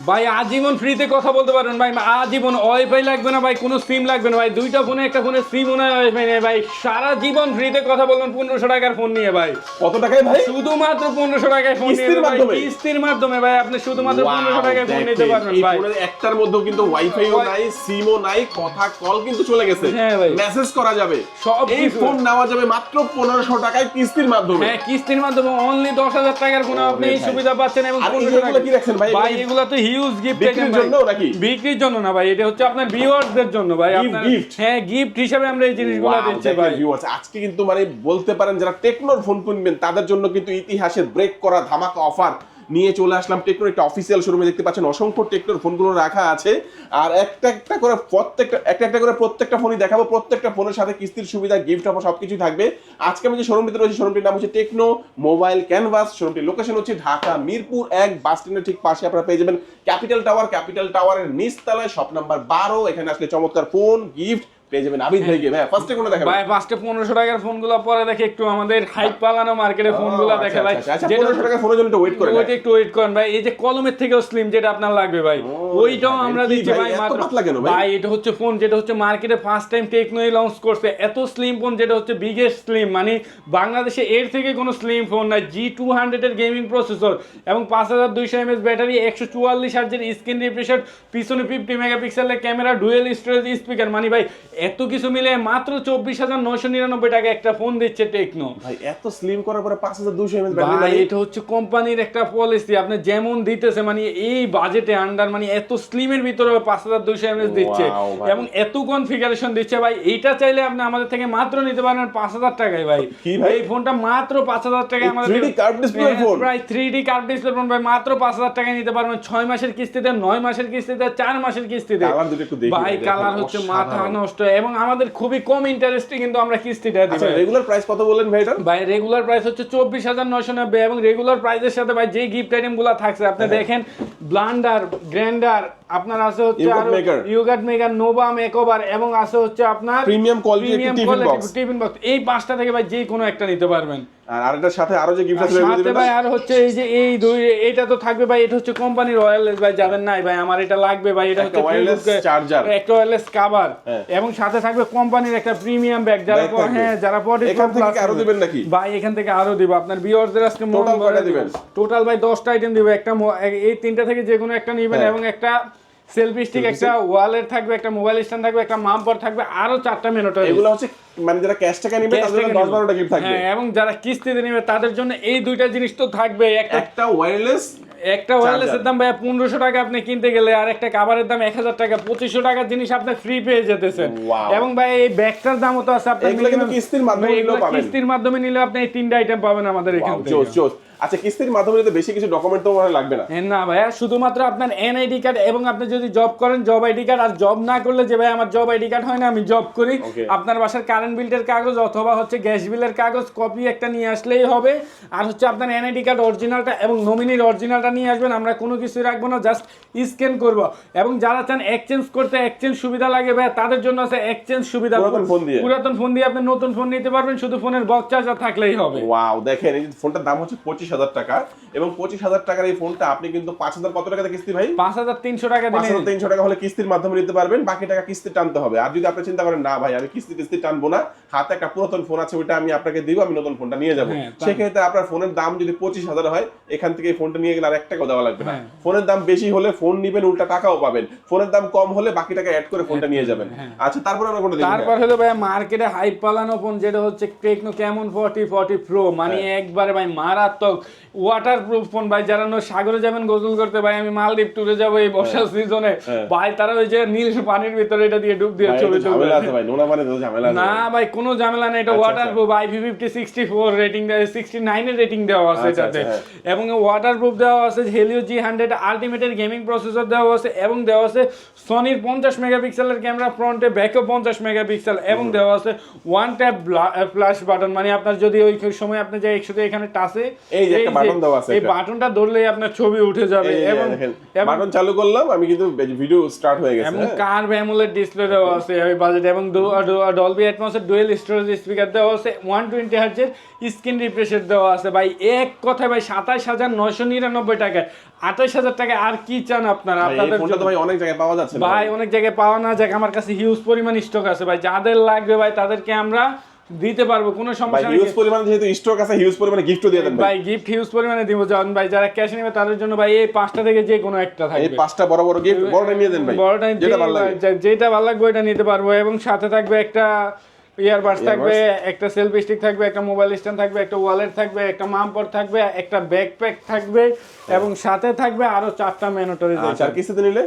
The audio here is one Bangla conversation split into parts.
ভাই আজীবন ফ্রিতে কথা বলতে পারবেন ভাই আজীবন ওয়াইফাই লাগবে না ভাই কোনো সিম লাগবে না ভাই দুইটা ফোনে একটা ফোনে সিম হয় ওয়াইফাই নেই ভাই সারা জীবন ফ্রিতে কথা বলবেন পনেরোশো টাকার ফোন নিয়ে ভাই। কত টাকায় ভাই? শুধুমাত্র পনেরোশো টাকায় ফোন নিয়ে ভাই কিস্তির মাধ্যমে ভাই আপনি শুধুমাত্র পনেরোশো টাকায় ফোন নিতে পারবেন ভাই। একটার মধ্যেও কিন্তু ওয়াইফাইও Wi- নাই সিমও নাই কথা কল কিন্তু চলে গেছে। হ্যাঁ ভাই। মেসেজ করা যাবে। সব এই ফোন নেওয়া যাবে মাত্র পনেরোশো টাকায় কিস্তির মাধ্যমে। হ্যাঁ কিস্তির মাধ্যমে অনলি দশ হাজার টাকার ফোনে আপনি এই সুবিধা পাচ্ছেন এবং আর এই 1500 যেগুলো টাকা- কি রাখছেন ভাই? ভাই এগুলো তো হিউজ গিফট বিক্রির জন্য নাকি? বিক্রির জন্য না ভাই এটা হচ্ছে আপনার ভিউয়ার্সদের জন্য ভাই। আপনার গিফট হ্যাঁ গিফট হিসেবে আমরা এই জিনিসগুলো দিচ্ছি ভাই। ভিউয়ার্স আজকে কিন্তু মানে বলতে পারেন যারা টেকনোর ফোন কিনবেন তাদের জন্য কিন্তু ইতিহাসের ব্রেক করা ধামাকা অফার নিয়ে চলে আসলাম টেকনোর একটা অফিসিয়াল শোরুমে দেখতে পাচ্ছেন। অসংখ্য টেকনোর ফোনগুলো রাখা আছে। আর একটা একটা করে প্রত্যেকটা, একটা একটা করে প্রত্যেকটা ফোনই দেখাবো। প্রত্যেকটা ফোনের সাথে কিস্তির সুবিধা গিফট অফার সবকিছুই থাকবে। আজকে আমি যে শোরুমটিতে রয়েছে শোরুমটির নাম হচ্ছে টেকনো মোবাইল ক্যানভাস শোরুমটির লোকেশন হচ্ছে ঢাকা, মিরপুর এক বাস স্ট্যান্ডের ঠিক পাশে। আপনারা পেয়ে যাবেন ক্যাপিটাল টাওয়ার ক্যাপিটাল টাওয়ারের নিচতলায় শপ নাম্বার বারো। এখানে আসলে চমৎকার ফোন গিফট পেয়ে যাবেন। আবিদ ভাইকে হ্যাঁ। ফার্স্টে কোনো দেখাবেন? ভাই ফার্স্টে পনেরোশো টাকার ফোনগুলো পরে দেখে একটু আমাদের হাইপ পালানো মার্কেটে ফোনগুলো আচ্ছা, দেখে ভাই। আচ্ছা, আচ্ছা, 1500 টাকা ফোনের জন্য একটু wait করে ওইটা একটু ওয়েট করেন ভাই। এই যে কলমের থেকেও স্লিম যেটা আপনার লাগবে ভাই। ওইটাও আমরা দিচ্ছি ভাই, ভাই এত মাত্র ভাই? ভাই এটা হচ্ছে ফোন যেটা হচ্ছে মার্কেটে ফার্স্ট টাইম টেকনোই লঞ্চ করছে। এত স্লিম ফোন যেটা হচ্ছে বিগেস্ট স্লিম মানে বাংলাদেশে এর থেকে কোনো স্লিম ফোন নাই। জি টু হান্ড্রেডের গেমিং প্রসেসর এবং পাঁচ হাজার দুইশো এমএস ব্যাটারি একশো চুয়াল্লিশ হার্জের স্ক্রিন রিফ্রেশার পিছনে ফিফটি মেগাপিক্সেলের ক্যামেরা ডুয়েল স্টোরেজ স্পিকার মানে ভাই এত কিছু মিলে মাত্র চব্বিশ হাজার নয়শো নিরানব্বই টাকা একটা ফোন দিচ্ছে টেকনো ভাই এত স্লিম করার পরে পাঁচ হাজার দুশো ভাই এটা হচ্ছে কোম্পানির একটা পলিসি আপনি যেমন দিতেছে মানে এই বাজেটে আন্ডার মানে এত স্লিমের ভিতরে পাঁচ হাজার দুইশো এমএস দিচ্ছে। এবং এত কনফিগারেশন দিচ্ছে ভাই। এইটা চাইলে আপনি আমাদের থেকে মাত্র নিতে পারবেন পাঁচ হাজার টাকায় ভাই? এই ফোনটা মাত্র পাঁচ হাজার টাকায় আমাদের 3D curved display phone? প্রায় three D curve display phone ভাই মাত্র পাঁচ হাজার টাকায় নিতে পারবেন। ছয় মাসের কিস্তিতে নয় মাসের কিস্তিতে চার মাসের কিস্তিতে। ভাই, কালার হচ্ছে মাথা নষ্ট এবং আমাদের খুবই কম ইন্টারেস্টে কিন্তু আমরা কিস্তিটা দিই আচ্ছা রেগুলার প্রাইস কত বলেন ভাই এটা? ভাই রেগুলার প্রাইস হচ্ছে চব্বিশ হাজার নয়শো নব্বই এবং রেগুলার প্রাইসের সাথে ভাই যে গিফট আইটেমগুলো থাকছে আপনি হ্যাঁ। দেখেন ব্লান্ডার গ্র্যান্ডার আপনার আছে হচ্ছে ইউগাট মেগা নোভা মেকওভার এবং আছে হচ্ছে আপনার প্রিমিয়াম কোয়ালিটি। টিফিন বক্স এই পাঁচটা থেকে ভাই যে কোনো একটা নিতে পারবেন। আর আরেকটার সাথে আরও যে গিফট আছে সাথে ভাই আর হচ্ছে এই যে এই দুই এটা তো থাকবে ভাই এটা হচ্ছে কোম্পানির ওয়্যারলেস ভাই যাবেন নাই ভাই আমার এটা লাগবে ভাই এটা হচ্ছে wireless Facebook-এ একটা ওয়্যারলেস কভার। এবং সাথে থাকবে কোম্পানির একটা প্রিমিয়াম ব্যাগ যারা হ্যাঁ যারা পরে এখান থেকে আরও দিবেন নাকি? ভাই এখান থেকে আরও দিব আপনার ভিউয়ারদের আজকে Total কয়টা দিবেন? টোটাল ভাই 10টা আইটেম দিব একটা এই তিনটা থেকে যে কোনো একটা নেবেন হ্যাঁ। এবং একটা সেলফি স্টিক একটা ওয়ালেট থাকবে একটা মোবাইল স্ট্যান্ড থাকবে একটা মাম্পার থাকবে আরও চারটা মিনিট এগুলো হচ্ছে মানে যারা ক্যাশ টাকা নেবে তাদের জন্য দশ বারোটা গিফট থাকবে। হ্যাঁ এবং যারা কিস্তিতে নেবে তাদের জন্য এই দুইটা জিনিস তো থাকবে। একটা একটা ওয়্যারলেস একটা ওয়্যারলেসের দাম ভাই পনেরোশো টাকা আপনি কিনতে গেলে আর একটা কাভারের দাম এক হাজার টাকা পঁচিশশো টাকার জিনিস আপনি ফ্রি পেয়ে যেতেছেন। এবং ভাই এই ব্যাগটার দামও তো আছে আপনার কিন্তু কিস্তির মাধ্যমে এগুলো পাবেন। কিস্তির মাধ্যমে নিলে আপনি এই তিনটা আইটেম পাবেন আমাদের এখান জোস। আচ্ছা কিস্তির মাধ্যমে নিতে বেশি কিছু ডকুমেন্ট তো মনে লাগবে না? হ্যাঁ, না ভাইয়া শুধুমাত্র আপনার এনআইডি কার্ড এবং আপনি যদি জব করেন জব আইডি কার্ড আর জব না করলে যে ভাই আমার জব আইডি কার্ড হয় না আমি জব করি। আপনার বাসার কারেন্ট বিলের কাগজ অথবা হচ্ছে গ্যাস বিলের কাগজ কপি একটা নিয়ে আসলেই হবে। আর হচ্ছে আপনার এনআইডি কার্ড অরিজিনালটা এবং নমিনির অরিজিনালটা নিয়ে আসবেন আমরা কোনো কিছু রাখব না জাস্ট স্ক্যান করব। এবং যারা চান এক্সচেঞ্জ করতে এক্সচেঞ্জ সুবিধা লাগে ভাই তাদের জন্য আছে এক্সচেঞ্জ সুবিধা পুরাতন ফোন দিয়ে। পুরাতন ফোন দিয়ে আপনি নতুন ফোন নিতে পারবেন শুধু ফোনের বক্স চার্জার থাকলেই হবে। ওয়াও দেখেন এই ফোনটার দাম হচ্ছে পঁচিশ হাজার টাকা এবং পঁচিশ হাজার টাকার এই ফোনটা আপনি কিন্তু পাঁচ হাজার কত টাকাতে কিস্তি ভাই? পাঁচ হাজার তিনশো টাকা পাঁচ হাজার তিনশো টাকা হলে কিস্তির মাধ্যমে নিতে পারবেন বাকি টাকা কিস্তি টানতে হবে। আর যদি আপনি চিন্তা করেন না ভাই আমি কিস্তি কিস্তি টানবো না হাতে একটা পুরাতন ফোন আছে ওইটা আমি আপনাকে দিব আমি নতুন ফোনটা নিয়ে যাব। হ্যাঁ, সেক্ষেত্রে আপনার ফোনের দাম যদি পঁচিশ হাজার হয় এখান থেকে এই ফোনটা নিয়ে গেলে আর এক টাকাও দেওয়া লাগবে না। হ্যাঁ। ফোনের দাম বেশি হলে ফোন নিবেন উল্টা টাকাও পাবেন। ফোনের দাম কম হলে বাকি টাকা অ্যাড করে ফোনটা নিয়ে যাবেন। হ্যাঁ। আচ্ছা তারপর আমরা কোনটা তারপর হলো ভাই মার্কেটে হাইপ পালানো ফোন যেটা হচ্ছে টেকনো কেমন ফর্টি ফর্টি প্রো মানে হ্যাঁ। একবারে ভাই মারাত্মক ওয়াটার প্রুফ ফোন ভাই যারা সাগরে যাবেন গোসল করতে ভাই আমি মালদ্বীপ ট্যুরে যাব এই বর্ষার সিজনে হ্যাঁ। ভাই তারা ওই যে নীল পানির ভিতরে এটা দিয়ে ডুব দিয়ে ছবি তুলবে না ভাই। কোনো ঝামেলা নেই এটা আচ্ছা, ওয়াটার আচ্ছা। Proof IP fifty sixty four rating দেওয়া সিক্সটি নাইনের রেটিং দেওয়া আছে এটাতে এবং ওয়াটার প্রুফ দেওয়া আছে হেলিও জি হান্ড্রেড আলটিমেটের গেমিং প্রসেসর দেওয়া আছে এবং দেওয়া আছে সনির পঞ্চাশ মেগাপিক্সেলের ক্যামেরা ফ্রন্টে ব্যাকও পঞ্চাশ মেগাপিক্সেল এবং দেওয়া আছে ওয়ান ট্যাপ ফ্ল্যাশ বাটন মানে আপনার যদি ওই সময় আপনি যে একসাথে এখানে টাচে এই যে একটা বাটন দেওয়া আছে এই বাটনটা ধরলেই আপনার ছবি উঠে যাবে এবং বাটন চালু করলাম আমি কিন্তু ভিডিও স্টার্ট হয়ে গেছে এবং হ্যাঁ। অ্যামোলেড ডিসপ্লে দেওয়া আছে এই বাজেট এবং ডলবি অ্যাটমসের ডুয়েল স্টোরেজ স্পিকার দেওয়া আছে ওয়ান টোয়েন্টি হার্জের স্ক্রিন রিফ্রেশের দেওয়া আছে। ভাই এক কথায় ভাই সাতাশ হাজার নয়শো নিরানব্বই টাকায়। আঠাশ হাজার টাকায় আর কি চান আপনারা? আপনাদের ফোনটা তো ভাই অনেক জায়গায় পাওয়া যাচ্ছে ভাই অনেক জায়গায় পাওয়া না যাক আমার কাছে হিউজ পরিমাণ স্টক আছে। ভাই যাদের লাগবে ভাই তাদেরকে আমরা দিতে পারব কোনো সমস্যা নেই। হিউজ পরিমাণে যেহেতু স্টক আছে হিউজ পরিমাণে গিফটও দিয়ে দেন ভাই গিফট হিউজ পরিমাণে দিব যান ভাই যারা ক্যাশ নেবে তাদের জন্য ভাই এই পাঁচটা থেকে যে কোনো একটা থাকবে। এই পাঁচটা বড় বড় গিফট বড়টা নিয়ে দেন ভাই। বড়টা যেটা ভালো লাগে। যেটা ভালো লাগবে ওইটা নিতে পারব। এবং সাথে থাকবে একটা ইয়ারবাডস থাকবে একটা সেলফি স্টিক থাকবে একটা মোবাইল স্ট্যান্ড থাকবে একটা ওয়ালেট থাকবে একটা মামপট থাকবে একটা ব্যাকপ্যাক থাকবে এবং সাথে থাকবে আরও চারটা ম্যানোটরি আচ্ছা আর কিস্তিতে নিলে?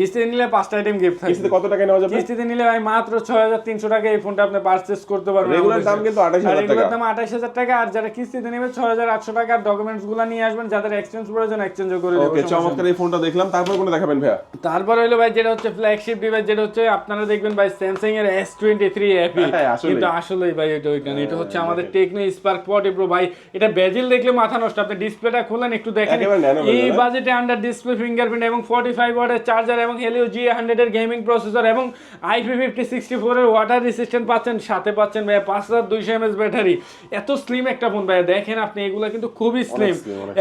কিস্তিতে নিলে পাঁচটা আইটেম গিফট থাকবে কিস্তিতে কত টাকা নেওয়া যাবে কিস্তিতে নিলে ভাই মাত্র ছয় হাজার তিনশো টাকা এই ফোনটা আপনি পারচেস করতে পারবেন আমাদের দাম কিন্তু 28,000 আর regular টাকা। দাম আঠাশ হাজার টাকা আর যারা কিস্তিতে নেবে ছয় হাজার আটশো টাকা ডকুমেন্টসগুলো নিয়ে আসবেন যাদের এক্সচেঞ্জ প্রয়োজন এক্সচেঞ্জও করে দেবো ওকে চমৎকার এই ফোনটা দেখলাম তারপর কোনটা দেখাবেন ভাইয়া তারপর হলো ভাই যেটা হচ্ছে ফ্ল্যাগশিপ ডিভাইস যেটা হচ্ছে আপনারা দেখবেন ভাই স্যামসাং এর এস টোয়েন্টি থ্রি অ্যাপি হ্যাঁ, আসলেই। কিন্তু আসলেই ভাই এটা ওইটা না। এটা হচ্ছে আমাদের টেকনো স্পার্ক ফর্টি প্রো ভাই এটা বেজিল দেখলে মাথা নষ্ট আপনি ডিসপ্লেটা খুলেন একটু দেখেন এই হ্যাঁ? বাজেটে আন্ডার ডিসপ্লে ফিঙ্গারপ্রিন্ট এবং ফর্টি ফাইভ ওয়াটের চার্জার এবং হেলিও জি হান্ড্রেড এর গেমিং প্রসেসর এবং আইপি ফিফটি সিক্সটি ফোর এর ওয়াটার রেসিস্ট্যান্ট পাচ্ছেন সাথে পাচ্ছেন ভাই পাঁচ হাজার দুইশো এমএস ব্যাটারি। এত স্লিম একটা ফোন ভাই দেখেন আপনি এগুলো কিন্তু খুবই স্লিম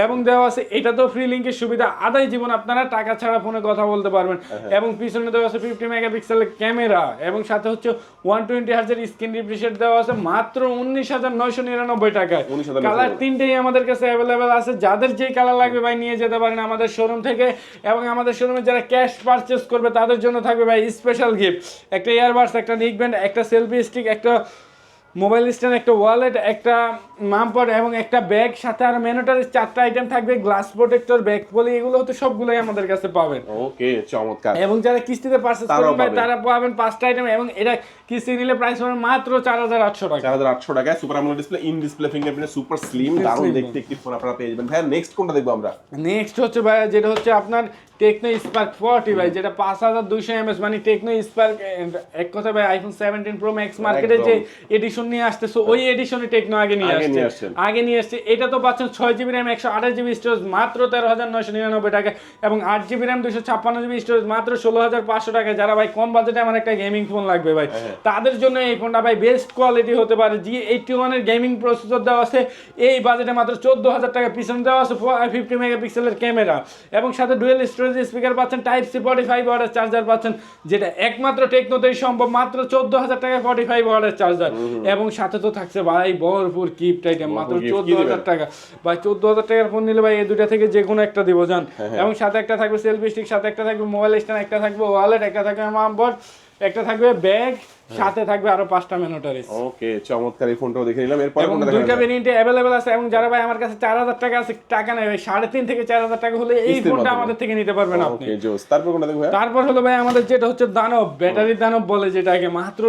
এবং দেওয়া আছে এটা তো ফ্রি লিঙ্কের সুবিধা। আদায় জীবন আপনারা টাকা ছাড়া ফোনে কথা বলতে পারবেন। হ্যাঁ, এবং পিছনে দেওয়া আছে ফিফটি মেগাপিক্সেলের ক্যামেরা এবং সাথে হচ্ছে ওয়ান টোয়েন্টি হার্জের স্ক্রিন রিফ্রেশার দেওয়া আছে মাত্র উনিশ হাজার নয়শো নিরানব্বই টাকায়। কালার তিনটেই আমাদের কাছে অ্যাভেলেবেল আছে। যাদের যেই কালার লাগবে ভাই নিয়ে যেতে পারেন আমাদের শোরুম থেকে। এবং আমাদের শোরুমে যারা ক্যাশ পারচেস করবে, তাদের জন্য থাকবে ভাই স্পেশাল গিফট একটা ইয়ারবাডস একটা নিকব্যান্ড একটা সেলফি স্টিক একটা মোবাইল স্ট্যান্ড একটা ওয়ালেট একটা মামপড এবং একটা ব্যাগ সাথে আর মেনুটার চারটা আইটেম থাকবে গ্লাস প্রোটেক্টর ব্যাগ পলি এগুলো হচ্ছে সবগুলোই আমাদের কাছে পাবেন। ওকে চমৎকার। এবং যারা কিস্তিতে তারাও করবেন ভাই তারা পাবেন পাঁচটা আইটেম এবং এটা কিস্তি নিলে প্রাইস হবে মাত্র চার হাজার আটশো টাকা। চার হাজার আটশো টাকায় super AMOLED display in display fingerprint super slim দারুণ দেখতে একটি ফোন আপনারা পেয়ে যাবেন। ভাইয়া নেক্সট কোনটা দেখব আমরা? নেক্সট হচ্ছে ভাই যেটা হচ্ছে আপনার টেকনো স্পার্ক ফর্টি ভাই যেটা পাঁচ হাজার দুইশো এমএস মানে টেকনো স্পার্ক এক কথা ভাই আইফোন সেভেন্টিন প্রো ম্যাক্স মার্কেটে যে এডিশন নিয়ে আসতেছে ওই এডিশনে টেকনো আগে নিয়ে আসছে। আগে নিয়ে আসছে এটা তো পাচ্ছেন ছয় জিবি র্যাম একশো আঠাশ জিবি স্টোরেজ মাত্র তেরো হাজার নয়শো নিরানব্বই টাকা এবং আট জিবি র্যাম দুশো ছাপ্পান্ন জিবি স্টোরেজ মাত্র ষোলো হাজার পাঁচশো টাকা। যারা ভাই কম বাজেটে আমার একটা গেমিং ফোন লাগবে ভাই। হ্যাঁ। তাদের জন্য এই ফোনটা ভাই বেস্ট কোয়ালিটি হতে পারে। জি এইটটি ওয়ানের গেমিং প্রসেসর দেওয়া আছে। এই বাজেটে মাত্র চোদ্দ হাজার টাকা। পিছনে দেওয়া আছে ফিফটি মেগাপিক্সেলের ক্যামেরা এবং সাথে ডুয়েল স্টোরেজ স্পিকার পাচ্ছেন টাইপ সি ফর্টি ফাইভ ওয়ার্ডের চার্জার পাচ্ছেন যেটা একমাত্র টেকনোতেই সম্ভব। মাত্র চোদ্দ হাজার টাকা ফর্টি ফাইভ ওয়ার্ডের চার্জার এবং সাথে তো থাকছে ভাই ভরপুর কিপ আইটেম মাত্র চোদ্দ হাজার টাকা। ভাই চোদ্দ হাজার টাকার ফোন নিলে ভাই এই দুটা থেকে যে কোনো একটা দিব যান হ্যাঁ, এবং সাথে একটা থাকবে সেলফি স্টিক সাথে একটা থাকবে মোবাইল স্ট্যান্ড একটা থাকবে ওয়ালেট একটা থাকবে মামবট একটা থাকবে ব্যাগ হ্যাঁ। সাথে থাকবে আরও পাঁচটা মেনোটারিস ওকে চমৎকার এই ফোনটাও দেখে নিলাম এরপর এবং দুইটা ভেরিয়েন্টে अवेलेबल আছে এবং যারা ভাই আমার কাছে 4000 টাকা আছে টাকা নাই সাড়ে তিন থেকে 4000 টাকা হলে এই ফোনটা আমাদের থেকে নিতে পারবেন আপনি। তারপর কোনটা দেখবেন? তারপর হলো ভাই আমাদের যেটা হচ্ছে দানব ব্যাটারি দানব বলে যেটাকে মাত্র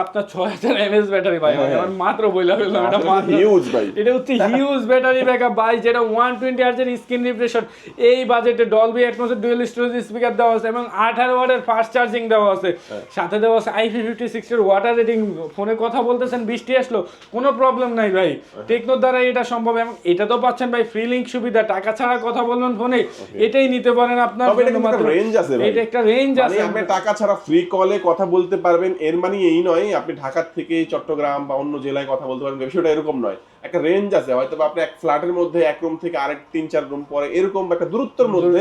আপনার 6000 এমএস ব্যাটারি ভাই হ্যাঁ। আমার মাত্র বইলা হলো এটা মাত্র হিউজ ভাই। এটা হচ্ছে হিউজ ব্যাটারি ব্যাকআপ ভাই যেটা ওয়ান টোয়েন্টি হার্জের স্ক্রিন রিফ্রেশার এই বাজেটে ডলবি অ্যাটমসের ডুয়াল স্টোরেজ স্পিকার দেওয়া আছে এবং 18 ওয়াটের ফাস্ট চার্জিং দেওয়া আছে। হ্যাঁ। সাথে দেওয়া আছে আইপি56 টেক্সের ওয়াটার রেটিং ফোনে কথা বলতেছেন বৃষ্টি আসলো কোনো প্রবলেম নাই ভাই। টেকনোর দ্বারা এটা সম্ভব এবং এটা তো পাচ্ছেন ভাই ফ্রি লিঙ্ক সুবিধা টাকা ছাড়া কথা বলবেন ফোনে এটাই নিতে পারেন আপনার রেঞ্জ আছে এটা একটা রেঞ্জ মানে আছে। আপনি টাকা ছাড়া ফ্রি কলে কথা বলতে পারবেন এর মানে এই নয় আপনি ঢাকা থেকে চট্টগ্রাম বা অন্য জেলায় কথা বলতে পারবেন বিষয়টা এরকম নয়। একটা রেঞ্জ আছে হয়তো বা আপনি এক ফ্ল্যাটের মধ্যে এক রুম থেকে আরেক তিন চার রুম পরে এরকম একটা দূরত্বের মধ্যে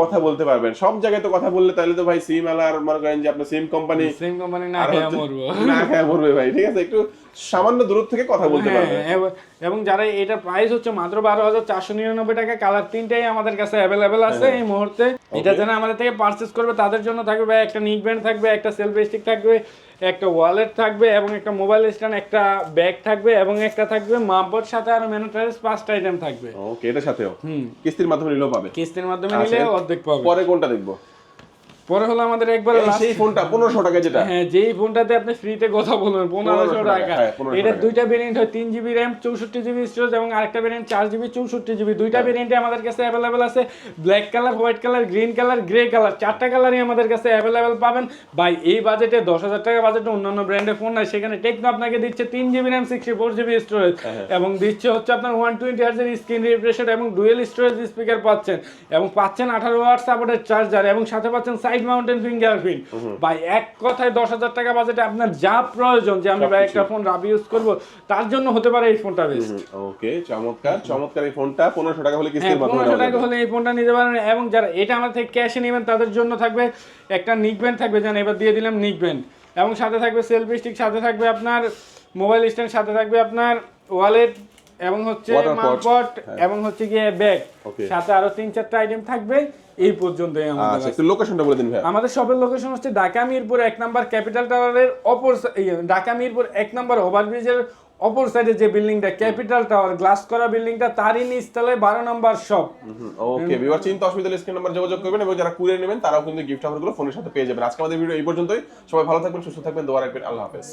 কথা বলতে পারবেন। সব জায়গায় তো কথা বললে তাহলে তো ভাই সিম আলার মনে করেন যে আপনার সিম কোম্পানি সিম কোম্পানি না খেয়ে মরবো। না খেয়ে মরবে ভাই ঠিক আছে? একটু সামান্য দূর থেকে কথা বলতে হ্যাঁ, পারবেন এবং- যারা এটা প্রাইস হচ্ছে মাত্র বারো হাজার চারশো নিরানব্বই টাকা কালার তিনটাই আমাদের কাছে অ্যাভেলেবেল আছে হ্যাঁ, এই মুহূর্তে। এটা যারা আমাদের থেকে পারচেস করবে তাদের জন্য থাকবে একটা নিক ব্যান্ড থাকবে একটা সেলফ স্টিক থাকবে একটা ওয়ালেট থাকবে এবং একটা মোবাইল স্ট্যান্ড একটা ব্যাগ থাকবে এবং একটা থাকবে মাপবোর্ড সাথে আর মেনোটারিস পাঁচটা আইটেম থাকবে। ওকে এটার সাথেও। হুম। কিস্তির মাধ্যমে নিলেও পাবে। কিস্তির মাধ্যমে নিলে অর্ধেক পাবে। পরে কোনটা দেখব? পরে হলো আমাদের একবার সেই ফোনটা পনেরোশো টাকা যেটা। হ্যাঁ যেই ফোনটাতে আপনি ফ্রিতে কথা বলবেন পনেরোশো 1500 টাকা হ্যাঁ, 1500 এটা দুইটা ভেরিয়েন্ট হয় তিন জিবি র্যাম চৌষট্টি জিবি স্টোরেজ এবং আরেকটা ভেরিয়েন্ট চার জিবি চৌষট্টি জিবি দুইটা হ্যাঁ। ভেরিয়েন্টে আমাদের কাছে অ্যাভেলেবেল আছে। Black colour white colour green colour grey colour চারটা কালারই আমাদের কাছে অ্যাভেলেবেল পাবেন। ভাই এই বাজেটে দশ হাজার টাকা বাজেটে অন্যান্য ব্র্যান্ডের ফোন নাই। সেখানে টেকনো আপনাকে দিচ্ছে তিন GB RAM sixty four GB storage হ্যাঁ, এবং দিচ্ছে হচ্ছে আপনার ওয়ান টোয়েন্টি হার্জের স্ক্রিন রিফ্রেশার এবং ডুয়েল স্টোরেজ স্পিকার পাচ্ছেন। এবং পাচ্ছেন আঠারো ওয়াট সাপোর্টের চার্জার এবং সাথে পাচ্ছেন সাইড মাউন্টেন ফিঙ্গারপ্রিন্ট ভাই এক কথায় দশ হাজার টাকা বাজেটে আপনার যা প্রয়োজন যে আমি ভাই একটা ফোন রাবি ইউজ করব তার জন্য হতে পারে এই ফোনটা বেস্ট ওকে চমৎকার চমৎকার এই ফোনটা পনেরোশো টাকা হলে হ্যাঁ কিস্তির মাধ্যমে পনেরোশো টাকা হলে এই ফোনটা নিতে পারেন এবং যারা এটা আমার থেকে ক্যাশে নেবেন তাদের জন্য থাকবে একটা নিক ব্যান্ড থাকবে যেন এবার দিয়ে দিলাম নিক ব্যান্ড এবং সাথে থাকবে সেলফি স্টিক সাথে থাকবে আপনার মোবাইল স্ট্যান্ড সাথে থাকবে আপনার ওয়ালেট এবং হচ্ছে মালপট হ্যাঁ। এবং হচ্ছে গিয়ে ব্যাগ সাথে আরও তিন চারটা আইটেম থাকবে। এই পর্যন্তই আমাদের আচ্ছা একটু লোকেশনটা বলে দিন ভাই আমাদের শপের লোকেশন হচ্ছে ঢাকা মিরপুর এক নাম্বার ক্যাপিটাল টাওয়ারের অপর ঢাকা মিরপুর এক নাম্বার ওভারব্রিজের অপর সাইডে যে বিল্ডিংটা ক্যাপিটাল টাওয়ার গ্লাস করা বিল্ডিংটা তারই নিচতলায় বারো নাম্বার শপ ওকে ভিউয়ার চিন্তা অসুবিধা স্ক্রিন নাম্বার যোগাযোগ করবেন এবং যারা কুরিয়ার নেবেন তারাও কিন্তু গিফট অফারগুলো ফোনের সাথে পেয়ে যাবেন। আজকে আমাদের ভিডিও এই পর্যন্তই। সবাই ভালো থাকবেন সুস্থ থাকবেন দোয়া রাখবেন। আল্লাহ হাফেজ।